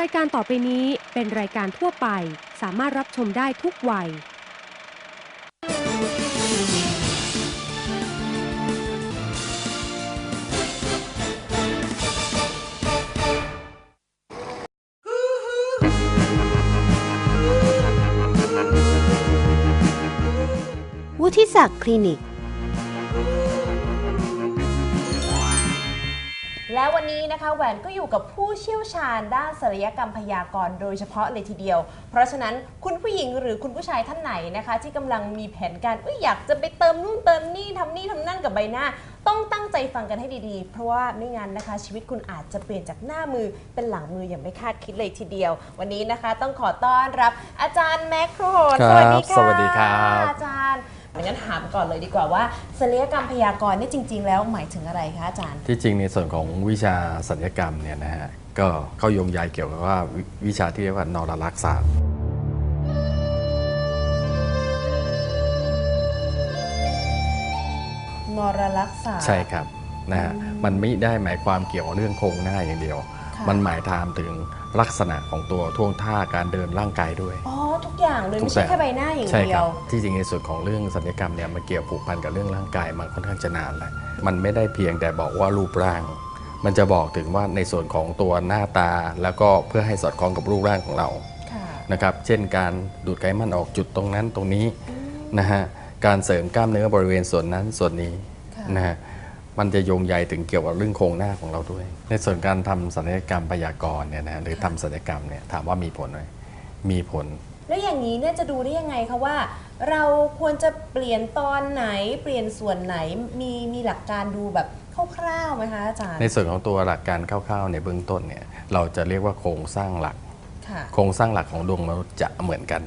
รายการต่อไปนี้เป็นรายการทั่วไป สามารถรับชมได้ทุกวัย วุฒิศักดิ์คลินิก และวันนี้นะคะแหวนก็อยู่กับผู้เชี่ยวชาญด้านศัลยกรรมพยากรณ์โดยเฉพาะเลยทีเดียว เพราะฉะนั้นคุณผู้หญิงหรือคุณผู้ชายท่านไหนนะคะ ที่กำลังมีแผนการเอ้ยอยากจะไปเติมนู่นเติมนี่ทำนี่ทำนั่นกับใบหน้า ต้องตั้งใจฟังกันให้ดีๆ เพราะว่าไม่งั้นนะคะ ชีวิตคุณอาจจะเปลี่ยนจากหน้ามือเป็นหลังมืออย่างไม่คาดคิดเลยทีเดียว วันนี้นะคะต้องขอต้อนรับอาจารย์แม็กโครโหนครับสวัสดีค่ะสวัสดีครับ อาจารย์ งั้นถามก่อนเลยดีกว่าว่าศัลยกรรมพยากรณ์เนี่ยจริง ๆ แล้วหมายถึงอะไรคะอาจารย์ ที่จริงในส่วนของวิชาสัญญกรรมเนี่ยนะฮะก็เข้าโยงใยเกี่ยวกับว่าวิวิชาที่เรียกว่านรลักษศาสตร์นรลักษาใช่ครับนะฮะมันไม่ได้หมายความเกี่ยวกับเรื่องโครงหน้าอย่างเดียวค่ะมันหมายถามถึงลักษณะของตัวท่วงท่าการเดินร่างกายด้วย อ๋อทุก อย่างเลยทุไม่กใช่แบบแค่ใบหน้าอย่างใช่เดีคยรัวที่จริงในส่วนของเรื่องสัญญกรรมเนี่ยมันเกี่ยวผูกพันกับเรื่องร่างกายมาค่อนข้างจะนานแล้วมันไม่ได้เพียงแต่บอกว่ารูปร่าง มันจะบอกถึงว่าในส่วนของตัวหน้าตา แล้วก็เพื่อให้สอดคล้องกับรูปร่างของเรา ค่ะ นะครับ เช่นการดูดไขมันออกจุดตรงนั้นตรงนี้นะฮะ การเสริมกล้ามเนื้อบริเวณส่วนนั้นส่วนนี้ค่ะ นะฮะ มันจะโยงใยถึงเกี่ยวกับเรื่องโครงหน้าของเราด้วย ในส่วนการทำศัลยกรรมพยากรณ์เนี่ยนะฮะหรือทำศัลยกรรมเนี่ยถามว่ามีผลไหมมีผล แล้วอย่างนี้เนี่ยจะดูได้ยังไงคะว่า เราควรจะเปลี่ยนตอนไหนเปลี่ยนส่วนไหนมีมีหลักการดูแบบคร่าวๆไหมคะอาจารย์ในส่วนของตัวหลักการคร่าวๆในเบื้องต้นเนี่ยเราจะเรียกว่าโครงสร้างหลักค่ะโครงสร้างหลักของดวงมนุษย์จะเหมือนกัน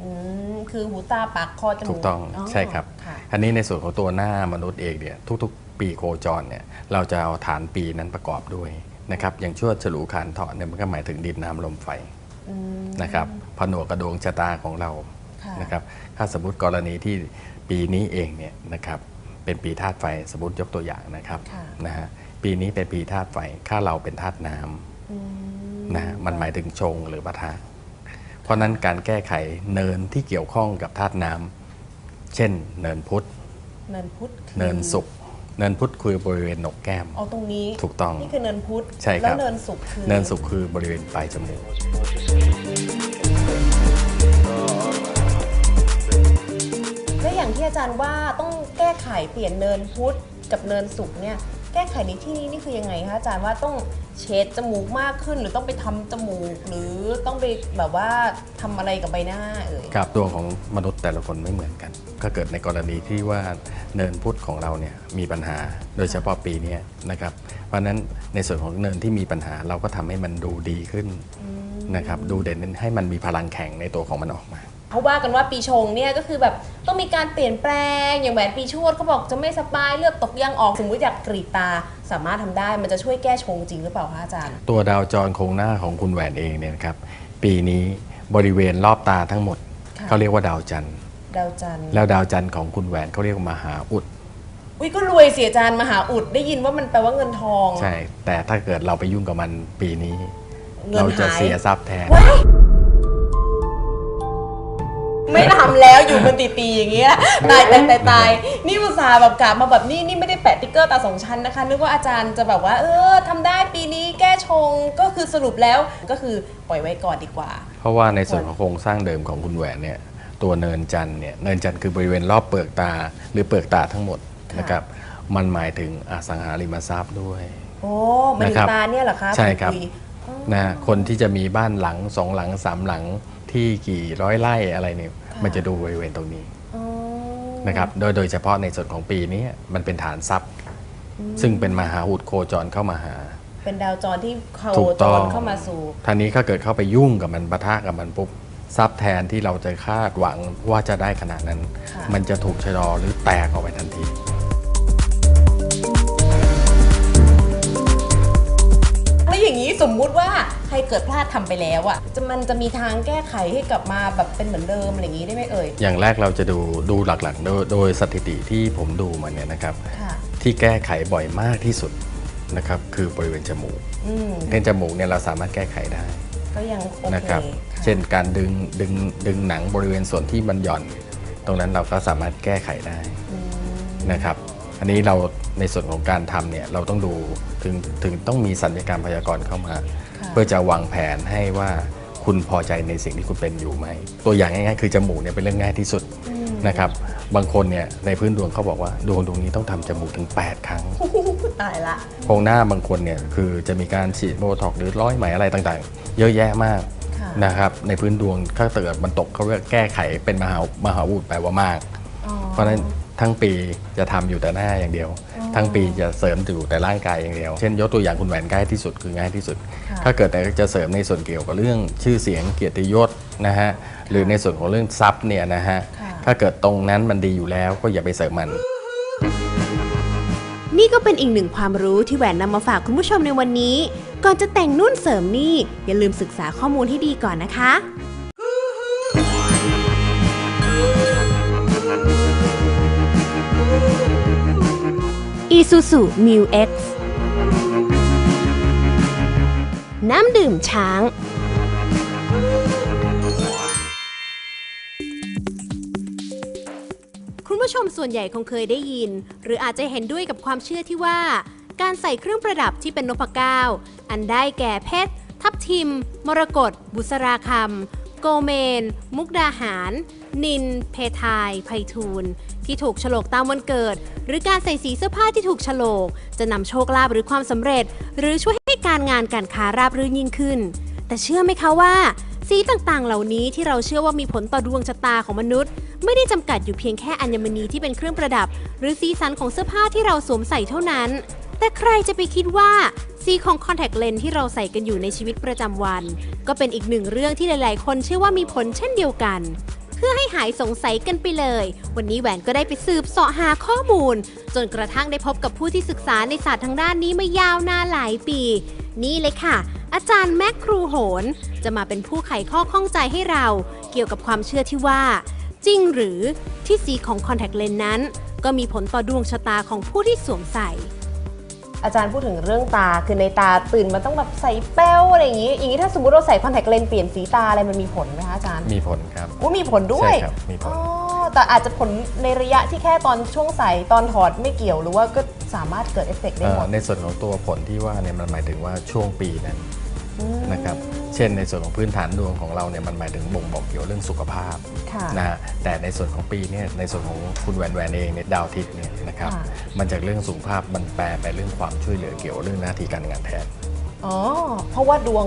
อืมคือหูตาปากคอจมูกถูกต้องใช่ครับค่ะอันนี้ในส่วนของตัวหน้ามนุษย์เองเนี่ยทุกๆ ปีโคจรเนี่ยเราจะเอาฐานปีนั้นประกอบด้วยนะครับอย่างชวดฉลูคานเถาะเนี่ยมันก็หมายถึงดินน้ำลมไฟอืม นะครับผนวกกระดวงชะตาของเราค่ะนะครับถ้าสมมติกรณีที่ปีนี้เองเนี่ยนะครับเป็นปีธาตุไฟสมมติยกตัวอย่างนะครับค่ะนะฮะปีนี้เป็นปีธาตุไฟข้าเราเป็นธาตุน้ำอืมนะฮะมันหมายถึงชงหรือปะทะเพราะฉะนั้นการแก้ไขเนินที่เกี่ยวข้องกับธาตุน้ำเช่น เนินพุทธเนินพุทธคือเนินสุข เนินพุทธคือบริเวณหนกแก้มเอาตรงนี้ถูกต้องนี่คือเนินพุทธใช่ครับแล้วเนินสุขคือเนินสุขคือบริเวณปลายจมูกแล้วอย่างที่อาจารย์ว่าต้องแก้ไขเปลี่ยนเนินพุทธกับเนินสุขเนี่ย แก้ไขในที่นี้นี่คือยังไงคะอาจารย์ว่าต้องเช็ดจมูกมากขึ้น หรือต้องไปทำจมูก หรือต้องไปแบบว่าทำอะไรกับใบหน้าเอ่ยครับดวของมนุษย์แต่ละคนไม่เหมือนกัน ก็เกิดในกรณีที่ว่าเนินพุทธของเราเนี่ยมีปัญหาโดยเฉพาะปีนี้นะครับ เพราะฉะนั้นในส่วนของเนินที่มีปัญหาเราก็ทำให้มันดูดีขึ้นนะครับดูเด่นให้มันมีพลังแข็งในตัวของมันออกมา เขาว่ากันว่าปีชงเนี่ยก็คือแบบต้องมีการเปลี่ยนแปลงอย่างแหวนปีชวดเขาบอกจะไม่สบายเลือดตกยางออกสมมติอยากกรีดตาสามารถทำได้มันจะช่วยแก้ชงจริงหรือเปล่าคะอาจารย์ ตัวดาวจรโครงหน้าของคุณแหวนเองเนี่ยนะครับ ปีนี้บริเวณรอบตาทั้งหมดค่ะ เขาเรียกว่าดาวจันทร์ดาวจันทร์แล้วดาวจันทร์ของคุณแหวนเขาเรียกว่ามหาอุดอุ้ยก็รวยเสียอาจารย์มหาอุดได้ยินว่ามันแปลว่าเงินทองใช่ แต่ถ้าเกิดเราไปยุ่งกับมันปีนี้ เงินเราจะหายเสียทรัพย์แทน ว้าย ไม่ทำแล้วอยู่เป็นตีๆอย่างเงี้ยตายตายตายตายนี่อุตส่าห์แบบกลับมาแบบนี่นี่ไม่ได้แปะติ๊กเกอร์ตาสองชั้นนะคะนึกว่าอาจารย์จะแบบว่า เออทำได้ปีนี้แก้ชงก็คือสรุปแล้วก็คือปล่อยไว้ก่อนดีกว่า เพราะว่าในส่วนของโครงสร้างเดิมของคุณแหวนเนี่ยตัวเนินจันทร์เนี่ยเนินจันทร์คือบริเวณรอบเปลือกตาหรือเปลือกตาทั้งหมดค่ะนะครับมันหมายถึงอสังหาริมทรัพย์ด้วยโอ้มันถึนะครังบตาเนี่ยเหรอคะใช่ครับณยนะคนที่จะมีบ้านหลังสองหลังสามหลัง ที่กี่ร้อยไร่อะไรเนี่ยมันจะดูบริเวณตรงนี้อ๋อนะครับโดยโดยเฉพาะในส่วนของปีนี้มันเป็นฐานทรัพย์ ซึ่งเป็นมหาอุดโคจรเข้ามาหา เป็นดาวจรที่โคถูกจต้องรเข้ามาสู่ท่านี้ก็เกิดเข้าไปยุ่งกับมันปะทะกับมันปุ๊บทรัพย์แทนที่เราจะคาดหวังว่าจะได้ขนาดนั้นค่ะมันจะถูกชะลอหรือแตกออกไปทันที สมมุติว่าใครเกิดพลาดทำไปแล้วอะจะมันจะมีทางแก้ไขให้กลับมาแบบเป็นเหมือนเดิมอะไรอย่างนี้ได้ไหมเอ่ย อย่างแรกเราจะดูดูหลักๆ โดยโดยสถิติที่ผมดูมาเนี่ยนะครับค่ะที่แก้ไขบ่อยมากที่สุดนะครับคือบริเวณจมูกอืมเช่นจมูกเนี่ยเราสามารถแก้ไขได้ก็ยังโอเคนะครับค่ะเช่นการดึงดึงดึงหนังบริเวณส่วนที่มันหย่อน ตรงนั้นเราก็สามารถแก้ไขได้อืมนะครับ อันนี้เราในส่วนของการทำเนี่ยเราต้องดูถึงถึงต้องมีสัญญกรรมพยากรณ์เข้ามาค่ะเพื่อจะวางแผนให้ว่าคุณพอใจในสิ่งที่คุณเป็นอยู่ไหม ตัวอย่างง่ายๆคือจมูกเนี่ยเป็นเรื่องง่ายที่สุดอืมนะครับบางคนเนี่ยในพื้นดวงเขาบอกว่าดวงดวงนี้ต้องทำจมูกถึง 8 ครั้งตายละโครงหน้าบางคนเนี่ยคือจะมีการฉีดโบท็อกซ์หรือร้อยไหมอะไรต่างๆ เยอะแยะมากค่ะนะครับในพื้นดวงถ้าเกิดมันตกเขาเรียกแก้ไขเป็นมหามหาวุฒิแปลว่ามากอ๋อเพราะฉะนั้น ทั้งปีจะทำอยู่แต่หน้าอย่างเดียวอ๋อทั้งปีจะเสริมอยู่แต่ร่างกายอย่างเดียว เช่นยกตัวอย่างคุณแหวนง่ายที่สุดคือง่ายที่สุดค่ะถ้าเกิดแต่จะเสริมในส่วนเกี่ยวกับเรื่องชื่อเสียงเกียรติยศนะฮะหรือในส่วนของเรื่องทรัพย์เนี่ยนะฮะค่ะถ้าเกิดตรงนั้นมันดีอยู่แล้วก็อย่าไปเสริมมัน นี่ก็เป็นอีกหนึ่งความรู้ที่แหวนนำมาฝากคุณผู้ชมในวันนี้ ก่อนจะแต่งนุ่นเสริมนี่อย่าลืมศึกษาข้อมูลให้ดีก่อนนะคะ Isuzu Mu X น้ำดื่มช้าง คุณผู้ชมส่วนใหญ่คงเคยได้ยิน หรืออาจจะเห็นด้วยกับความเชื่อที่ว่า การใส่เครื่องประดับที่เป็นนพเก้า อันได้แก่เพชร ทับทิม มรกต บุษราคำ โกเมน มุกดาหาร นิน เพทายไพฑูรย์ที่ถูกฉลกตามวันเกิด หรือการใส่สีเสื้อผ้าที่ถูกฉลก จะนำโชคลาภหรือความสำเร็จ หรือช่วยให้การงานการค้าราบรื่นยิ่งขึ้น แต่เชื่อไหมคะว่า สีต่างๆ เหล่านี้ที่เราเชื่อว่ามีผลต่อดวงชะตาของมนุษย์ ไม่ได้จำกัดอยู่เพียงแค่อัญมณีที่เป็นเครื่องประดับ หรือสีสันของเสื้อผ้าที่เราสวมใส่เท่านั้น แต่ใครจะไปคิดว่าสีของคอนแทคเลนส์ที่เราใส่กันอยู่ในชีวิตประจำวัน ก็เป็นอีกหนึ่งเรื่องที่หลาย ๆ คนเชื่อว่ามีผลเช่นเดียวกัน เพื่อให้หายสงสัยกันไปเลย วันนี้แหวนก็ได้ไปสืบเสาะหาข้อมูล จนกระทั่งได้พบกับผู้ที่ศึกษาในศาสตร์ทางด้านนี้มายาวนานหลายปี นี่เลยค่ะ อาจารย์แม็กครูโหน จะมาเป็นผู้ไขข้อข้องใจให้เรา เกี่ยวกับความเชื่อที่ว่า จริงหรือที่สีของคอนแทคเลนส์นั้น ก็มีผลต่อดวงชะตาของผู้ที่สวมใส่ อาจารย์พูดถึงเรื่องตาคือในตาตื่นมาต้องแบบใส่แป้วอะไรอย่างนี้ อย่างนี้ถ้าสมมติเราใส่คอนแทคเลนส์เปลี่ยนสีตาอะไรมันมีผลไหมคะอาจารย์ มีผลครับอู้มีผลด้วยใช่ครับมีผลอ๋อแต่อาจจะผลในระยะที่แค่ตอนช่วงใส่ตอนถอดไม่เกี่ยวหรือว่าก็สามารถเกิดเอฟเฟกต์ได้เอ่หมอดในส่วนของตัวผลที่ว่าเนี่ยมันหมายถึงว่าช่วงปีนั้นอืม นะครับเช่นในส่วนของพื้นฐานดวงของเราเนี่ยมันหมายถึงบ่งบอกเกี่ยวเรื่องสุขภาพค่ะนะฮะแต่ในส่วนของปีเนี่ยในส่วนของคุณแหวนแหวนเองเนี่ยดาวอาทิตย์เนี่ยนะครับค่ะมันจากเรื่องสุขภาพมันแปลไปเรื่องความช่วยเหลือเกี่ยวเรื่องหน้าที่การงานแทนอ๋อเพราะว่าดวง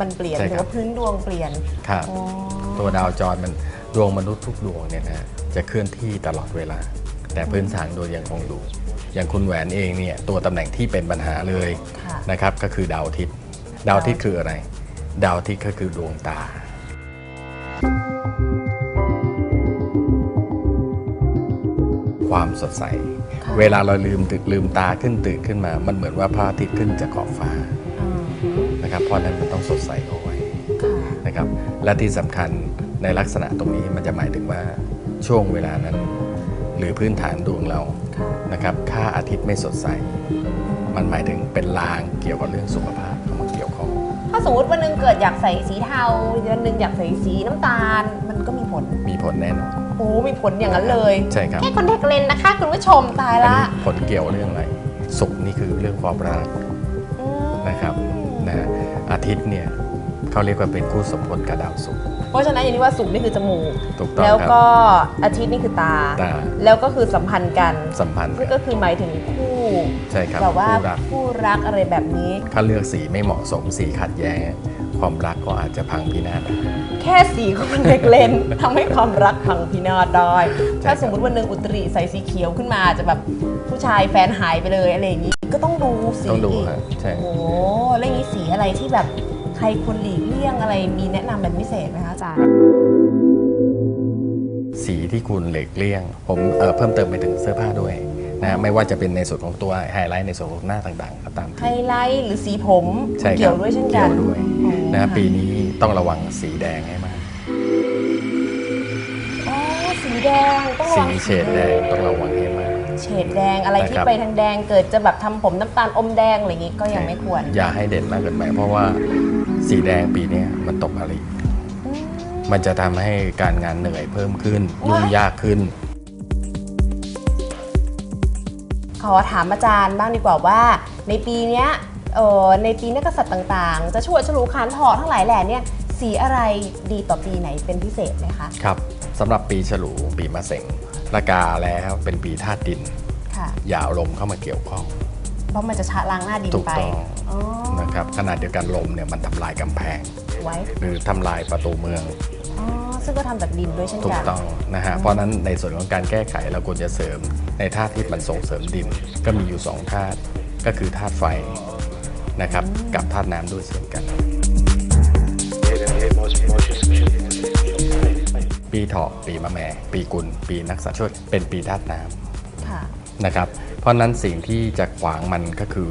มันเปลี่ยนใช่หรือครับว่าพื้นดวงเปลี่ยนครับอ๋อตัวดาวจรมันดวงมนุษย์ทุกดวงเนี่ยนะจะเคลื่อนที่ตลอดเวลา แต่พื้นฐานโดยยังคงอยู่อย่างคุณแหวนเองเนี่ยตัวตำแหน่งที่เป็นปัญหาเลยค่ะนะครับก็คือดาวอาทิตย์ ดาวอาทิตย์คืออะไร ดาวอาทิตย์ก็คือดวงตา ความสดใสค่ะเวลาเราลืมตึกลืมตาขึ้นตื่นขึ้นมา มันเหมือนว่าพระอาทิตย์ขึ้นจากขอบฟ้าอ่านะครับเพราะฉะนั้นมันต้องสดใสเอาไว้ค่ะนะครับ และที่สำคัญในลักษณะตรงนี้มันจะหมายถึงว่าช่วงเวลานั้น หรือพื้นฐานดวงเราค่ะนะครับค่าอาทิตย์ไม่สดใส มันหมายถึงเป็นลางเกี่ยวกับเรื่องสุขภาพเข้ามาเกี่ยวข้อง ถ้าสมมติวันหนึงเกิดอยากใส่สีเทาวันหนึงอยากใส่สีน้ำตาล มันก็มีผล มีผลแน่นอน โอ้มีผลอย่างนั้นเลย ใช่ครับ แค่คอนแทคเลนส์นะคะ คุณผู้ชมตายอันละนี้ผลเกี่ยวเรื่องอะไร สุขนี่คือเรื่องความรักอืมนะครับ นะฮะอาทิตย์เนี่ย เขาเรียกว่าเป็นคู่สมพลกับดาวศุกร์ เพราะฉะนั้นอย่างที่ว่าสุกร์นี่คือจมูก ถูกต้องแล้วครับก็อาทิตย์นี่คือตา ตา แล้วก็คือสัมพันธ์กันสัมพันธ์ซึ่งกัก็นคือหมายถึงคู่ใช่ครับแบบว่าคู่รัก คู่รักอะไรแบบนี้ ถ้าเลือกสีไม่เหมาะสมสีขัดแย้ง ความรักก็อาจจะพังพินาศได้ แค่สีคอนแทคเลนส์ทำให้ความรักพังพินาศได้ถ้าสมมติวันหนึ่งอุตริใส่สีเขียวขึ้นมาจะแบบผู้ชายแฟนหายไปเลยอะไรอย่างนี้ ก็ต้องดูสีต้องดูอีกฮะใช่ โอ้โหแล้วอย่างนี้สีอะไรที่แบบใค รควรหลีกเลี่ยงอะไรมีแนะนำเป็นพิเศษไหมคะอาจารย์ สีที่คุณเหล็กเลี่ยง ผมเอ่อเพิ่มเติมไปถึงเสื้อผ้าด้วยนะไม่ว่าจะเป็นในส่วนของตัวไฮไลท์ในส่วนของหน้าต่างๆก็ตามไฮที ไลท์หรือสีผมใช่ครับเกี่ยวด้วยเช่นกันเกี่ยวด้วย อ๋อนะค่ปีนี้ต้องระวังสีแดงให้มาก อ๋อสีแดงต้องระสีวังเฉดแดงต้องระวังให้มาก เฉดแดงอะไรที่นะครับ ไปทางแดงเกิดจะแบบทำผมน้ำตาลอมแดงอะไรอย่างนี้ก็ยังไม่ควร อย่าให้เด่นมากเกินไปเพราะว่า สีแดงปีเนี้ยมันตกอริอืมมันจะทำให้การงานเหนื่อยเพิ่มขึ้น ยุ่งยากขึ้น ขอถามอาจารย์บ้างดีกว่าว่า ในปีเนี้ยเออในปีนักกษัตริย์ต่างๆ จะช่วยฉลูขานถอทั้งหลายแหล่เนี่ยสีอะไรดีต่อปีไหนเป็นพิเศษไหมคะครับสำหรับปีฉลูปีมะเสงละกาแล้วเป็นปีธาตุดินค่ะอย่าเอาลมเข้ามาเกี่ยวข้อง เพราะมันจะชะล้างหน้าดินถูกไปต้องอ๋อนะครับขณะเดียวกันลมเนี่ยมันทำลายกำแพง ไว้หรือทำลายประตูเมืองอ๋อซึ่งก็ทำจากดินด้วยเช่นถูกักน ต้องนะฮะเพราะฉะนั้นในส่วนของการแก้ไขเราควรจะเสริมในธาตุที่มันส่งเสริมดิน ก็มีอยู่สองธาตุก็คือธาตุไฟนะครับกับธาตุน้ำด้วยเช่นกัน ปีเถาะปีมะแม่ ปีกุล ปีนักษัตริย์ช่วยเป็นปีธาตุน้ำ ค่ะ นะครับ เพราะฉะนั้นสิ่งที่จะขวางมันก็คือ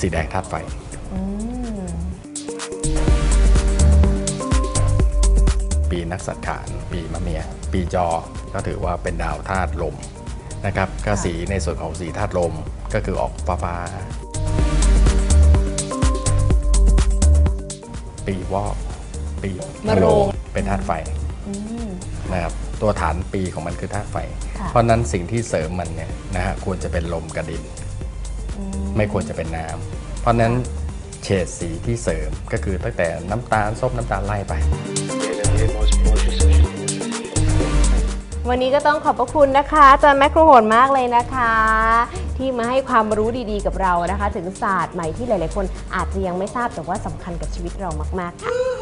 สีแดงธาตุไฟอืมปีนักสัตว์ขาน ปีมะเมีย ปีจอ ก็ถือว่าเป็นดาวธาตุลมนะครับก็สีในส่วนของสีธาตุลมก็คือออกฟ้าฟ้าๆปีวอกปีมะโรงเป็นธาตุไฟอืม นะครับตัวฐานปีของมันคือธาตุไฟค่ะเพราะฉะนั้นสิ่งที่เสริมมันเนี่ยนะฮะควรจะเป็นลมกระดินอืมไม่ควรจะเป็นน้ำเพราะฉะนั้นเฉดสีที่เสริมก็คือตั้งแต่น้ำตาลส้มน้ำตาลไล่ไป วันนี้ก็ต้องขอบพระคุณนะคะอาจารย์แมคโครโหนมากเลยนะคะ ที่มาให้ความรู้ดีๆกับเรานะคะ ถึงศาสตร์ใหม่ที่หลายๆคนอาจจะยังไม่ทราบแต่ว่าสำคัญกับชีวิตเรามากๆค่ะ